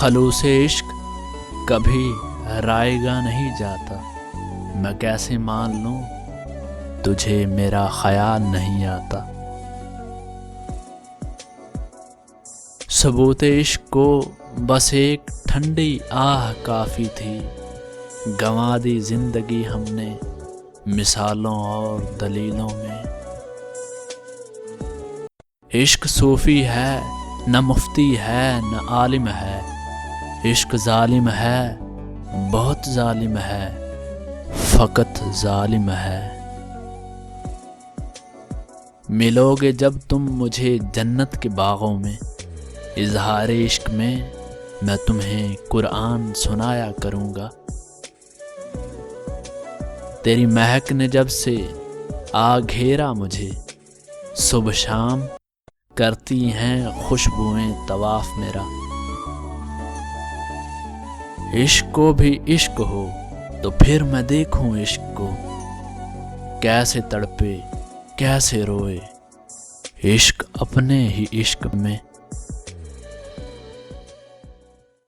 खलूस इश्क कभी रायगा नहीं जाता। मैं कैसे मान लूँ? तुझे मेरा ख्याल नहीं आता। सबूत इश्क को बस एक ठंडी आह काफ़ी थी। गंवा दी ज़िंदगी हमने मिसालों और दलीलों में। इश्क सूफी है, न मुफ्ती है, न आलिम है। इश्क जालिम है, बहुत जालिम है, फ़कत जालिम है। मिलोगे जब तुम मुझे जन्नत के बागों में, इजहार इश्क में, मैं तुम्हें कुरान सुनाया करूँगा। तेरी महक ने जब से आ घेरा मुझे, सुबह शाम करती हैं खुशबुएँ तवाफ मेरा। इश्क को भी इश्क हो तो फिर मैं देखूँ इश्क को। कैसे तड़पे, कैसे रोए, इश्क अपने ही इश्क में।